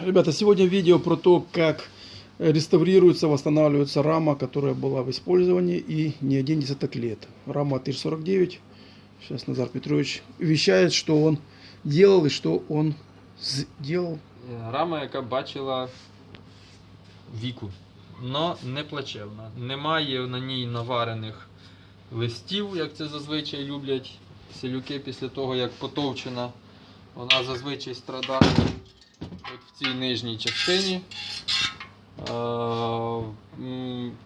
Ребята, сегодня видео про то, как э, реставрируется, восстанавливается рама, которая была в использовании и не один десяток лет. Рама ТИР-49. Сейчас Назар Петрович вещает, что он делал и что он сделал. Рама, яка бачила віку, но не плачевна. Немає на ній наварених листів, як це зазвичай люблять селюки після того, як потовчена. Вона зазвичай страдає от цій нижній частині. Е,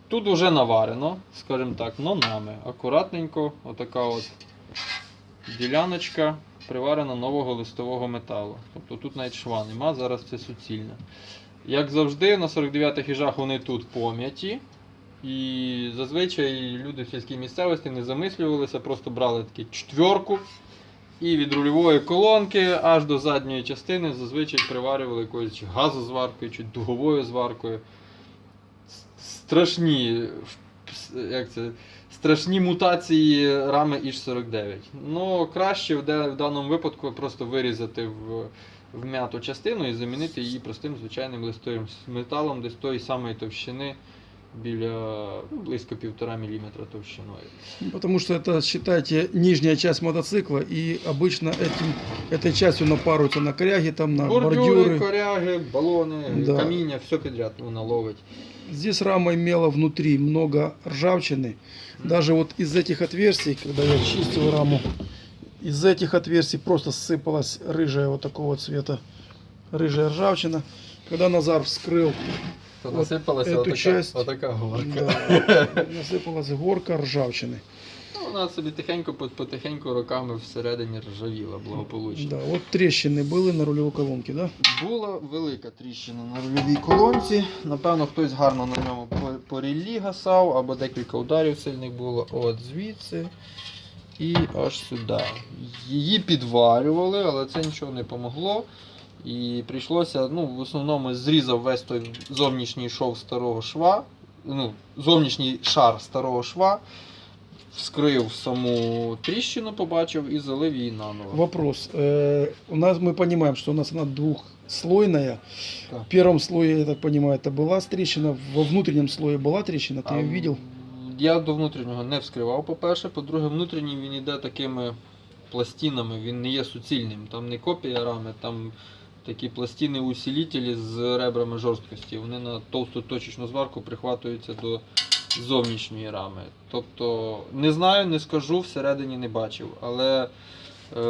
Тут вже наварено, скажімо так, но нами. Акуратненько, отака от діляночка приварена нового листового металу. Тобто тут навіть шва нема, зараз це суцільне. Як завжди, на 49-х їжах вони тут пом'яті. І зазвичай люди в сільській місцевості не замислювалися, просто брали таку четверку і від рульової колонки аж до задньої частини зазвичай приварювали якоюсь газозваркою, чи дуговою зваркою. Страшні, як це, страшні мутації рами Іж-49. Ну, краще в, в даному випадку просто вирізати в, в м'яту частину і замінити її простим звичайним листовим металом десь тої самої товщини біля ну, близько 1,5 мм товщиною. Потому что это, считайте, нижняя часть мотоцикла. И обычно этим, этой частью напарываются на коряги, там, на Бордюри, бордюры. коряги, балони, Да. каміння, все підряд вона ловить. Здесь рама имела внутри много ржавчины. Даже вот из этих отверстий, когда я чистил раму, из этих отверстий просто сыпалась рыжая вот такого цвета, рыжая ржавчина. Когда Назар вскрыл, То От насипалася эту отака, часть. отака горка. да, насыпалась горка ржавчины. Ну, вона собі тихенько, по- потихеньку роками всередині ржавіла благополучно. Да, вот трещины были на рулевой колонке, да? Була велика тріщина на рульовій колонці. Напевно, хтось гарно на ньому по- по ріллі гасав, або декілька ударів сильних було. От звідси і аж сюди. Її підварювали, але це нічого не помогло. І прийшлося, ну, в основному зрізав весь той зовнішній шов старого шва, ну, зовнішній шар старого шва, вскрив саму тріщину, побачив і залив її наново. Вопрос. Э, у нас мы понимаем, что у нас она двухслойная. Да. В первом слое, я так понимаю, это была трещина, во внутреннем слое была трещина, ты А, ее видел? Я до внутрішнього не вскривав, по-перше. По-друге, внутрішній він йде такими пластинами, він не є суцільним. Там не копія рами, там такі пластини усилителі з ребрами жорсткості. Вони на товсту точечну зварку прихватуються до зовнішньої рами. Тобто, не знаю, не скажу, всередині не бачив. Але. Е,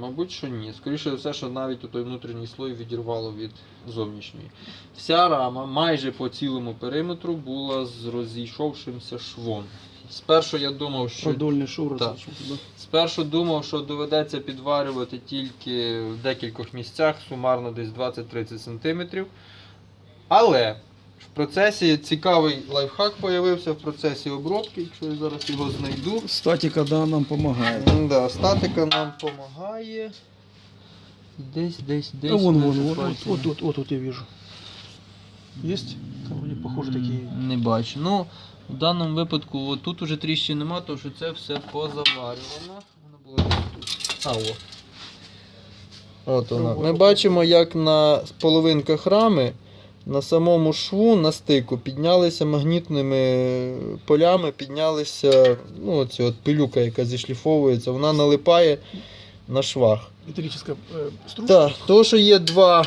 мабуть, що ні. Скоріше за все, що навіть той внутрішній слой відірвало від зовнішньої. Вся рама майже по цілому периметру була з розійшовшимся швом. Спершу я думав, що Продольный шур. Так. спершу думав, що доведеться підварювати тільки в декількох місцях, сумарно десь 20-30 см. Але в процесі цікавий лайфхак з'явився в процесі обробки, якщо я зараз його знайду. Статика, да, нам. М, Да, статика нам допомагає. Десь, десь, десь. Да вон, вон, вон, пальцями. вот, вот, вот, вот я вижу. Там вроде похоже такие. Не бачу. Ну, в даному випадку от тут уже тріщин нема, тому що це все позаварювано. Воно було тут. А, о. От вона. Ми бачимо, як на половинках рами на самому шву на стику піднялися магнітними полями, піднялися ну, оці от пилюка, яка зішліфовується, вона налипає на швах. Металлическая э, стружка. Так, тому що є два.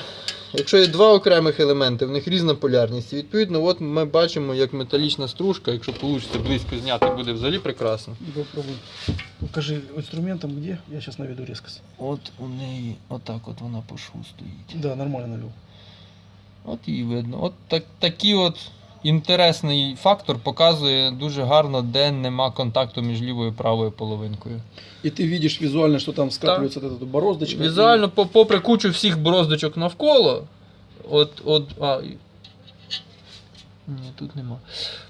Якщо є два окремих елементи, в них різна полярність. І відповідно, от ми бачимо, як металічна стружка, якщо вийде близько зняти, буде взагалі прекрасно. Попробуй. Покажи инструментом где. Я сейчас наведу резкость. От у неї, отак от вона по шву стоїть. Да, нормально навел. От її видно. От так, такий от інтересний фактор показує дуже гарно, де нема контакту між лівою і правою половинкою. И ты видишь визуально, что там скатывается вот эта бороздочка. Візуально, по- попри кучу всіх бороздочок навколо, от, от, а, і- ні, тут нема.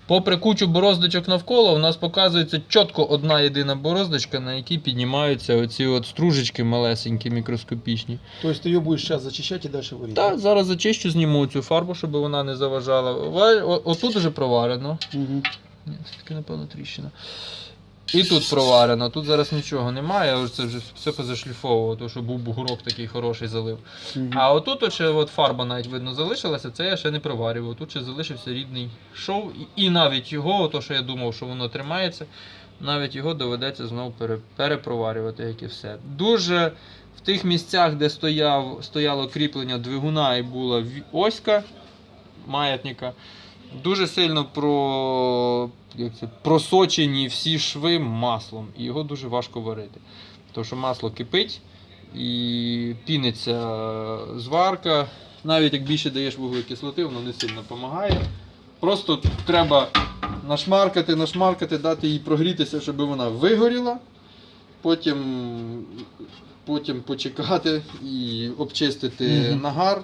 Попри кучу бороздочок навколо, у нас показується чітко одна єдина бороздочка, на якій піднімаються оці от стружечки малесенькі, мікроскопічні. Тобто ти її будеш зараз зачищати і далі дальше? Так, зараз зачищу, зніму цю фарбу, щоб вона не заважала. Ва- Отут уже проварено. Угу. Ні, це таки, напевно, тріщина. І тут проварено, тут зараз нічого немає, це вже все позашліфовувало, тому що був бугорок такий хороший залив. А отут от ще от фарба навіть видно залишилася, це я ще не проварював. Тут ще залишився рідний шов, і, навіть його, то що я думав, що воно тримається, навіть його доведеться знову перепроварювати, як і все. Дуже в тих місцях, де стояв, стояло кріплення двигуна і була оська маятника, дуже сильно про, як це, просочені всі шви маслом, і його дуже важко варити. Тому що масло кипить і піниться зварка. Навіть як більше даєш вуглекислоти, воно не сильно допомагає. Просто треба нашмаркати, нашмаркати, дати їй прогрітися, щоб вона вигоріла. Потім, потім почекати і обчистити Мгм. нагар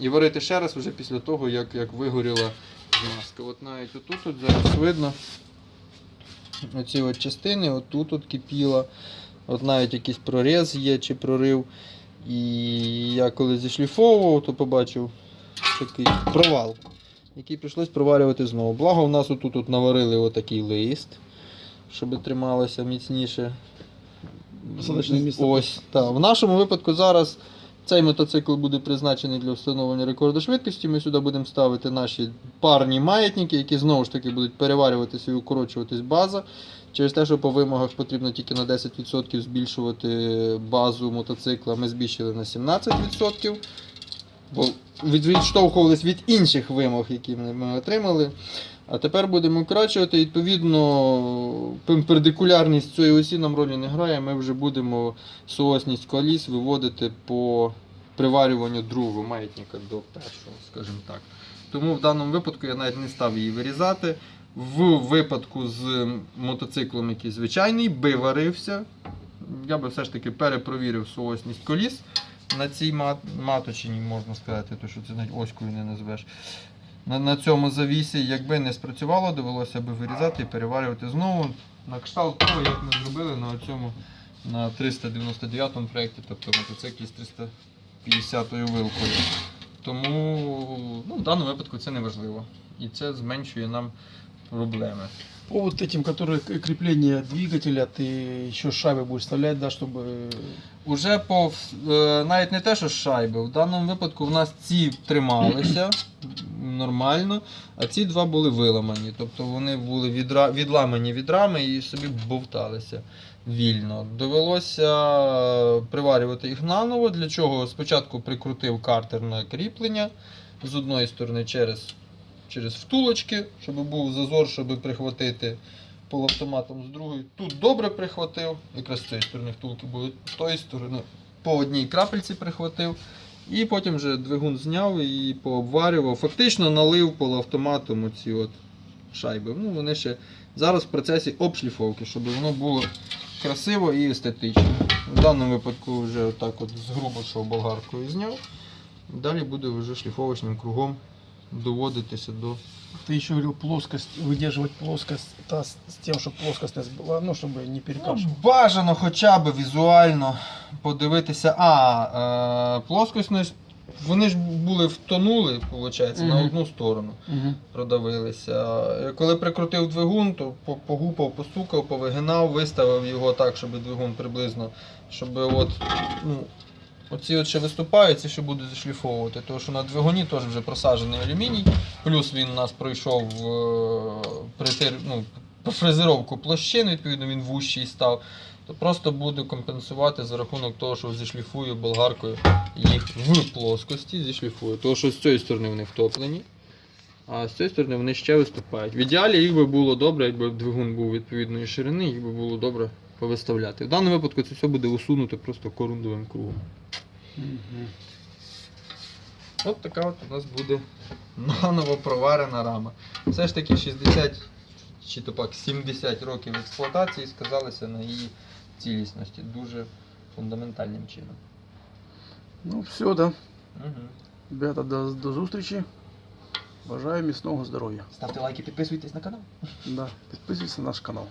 і варити ще раз вже після того, як, як вигоріла змазка. От навіть отут от зараз видно. Оці от частини, отут от кипіло. От навіть якийсь проріз є чи прорив. І я коли зішліфовував, то побачив такий провал, який прийшлось проварювати знову. Благо, у нас отут от наварили отакий лист, щоб трималося міцніше. Ось, так. В нашому випадку зараз цей мотоцикл буде призначений для встановлення рекорду швидкості. Ми сюди будемо ставити наші парні маятники, які знову ж таки будуть переварюватися і укорочуватись база. Через те, що по вимогах потрібно тільки на 10% збільшувати базу мотоцикла, ми збільшили на 17%. Бо від- відштовхувались від інших вимог, які ми отримали. А тепер будемо вкрачувати. Відповідно, перпендикулярність цієї осі нам ролі не грає. Ми вже будемо соосність коліс виводити по приварюванню другого маятника до першого, скажімо так. Тому в даному випадку я навіть не став її вирізати. В випадку з мотоциклом, який звичайний, би варився, я би все ж таки перепровірив соосність коліс на цій мат- маточині, можна сказати, то що це навіть оською не назвеш На, на цьому завісі, якби не спрацювало, довелося би вирізати і переварювати знову на кшталт того, як ми зробили на цьому на 399 проєкті, тобто мотоциклі з 350 вилкою. Тому ну, в даному випадку це не важливо. І це зменшує нам проблеми. По вот этим, которые к- крепления двигателя, ты еще шайбы будешь вставлять, да, чтобы... Уже по вс- е, навіть не те, що шайби. В даному випадку в нас ці трималися нормально, а ці два були виламані. Тобто вони були відра... відламані від рами і собі бовталися вільно. Довелося приварювати їх наново, для чого спочатку прикрутив картер на кріплення з одної сторони через, через втулочки, щоб був зазор, щоб прихватити полуавтоматом з другої. Тут добре прихватив, якраз з цієї сторони втулки були, з тої сторони по одній крапельці прихватив. І потім вже двигун зняв і пообварював. Фактично налив полуавтоматом оці от шайби. Ну, вони ще зараз в процесі обшліфовки, щоб воно було красиво і естетично. В даному випадку вже отак от з грубо болгаркою зняв. Далі буде вже шліфовочним кругом доводитися до Ты еще говорил плоскость, выдерживать плоскость та, с с тем, чтобы плоскостность была, ну, чтобы не Ну, перекашивать. бажано хоча б візуально подивитися. А, е, плоскосність, вони ж були втонули, виходить, на одну сторону Мгм. продавилися. Е, Коли прикрутив двигун, то по- погупав, постукав, повигинав, виставив його так, щоб двигун приблизно, щоб от, ну, оці от ще виступають, ці ще буду зашліфовувати. Тому що на двигуні теж вже просаджений алюміній, плюс він у нас пройшов е, притир, ну, фрезеровку площин, відповідно він вущий став. То просто буду компенсувати за рахунок того, що зішліфую болгаркою їх в плоскості, зішліфую. Тому що з цієї сторони вони втоплені, а з цієї сторони вони ще виступають. В ідеалі їх би було добре, якби двигун був відповідної ширини, їх би було добре повиставляти. В даному випадку це все буде усунуто просто корундовим кругом. Мгм. От така от у нас буде наново проварена рама. Все ж таки 60 чи то пак 70 років експлуатації сказалися на її цілісності дуже фундаментальним чином. Ну, все, да. Угу. Ребята, до, до зустрічі. Бажаю міцного здоров'я. Ставте лайки, підписуйтесь на канал. Да, підписуйтесь на наш канал.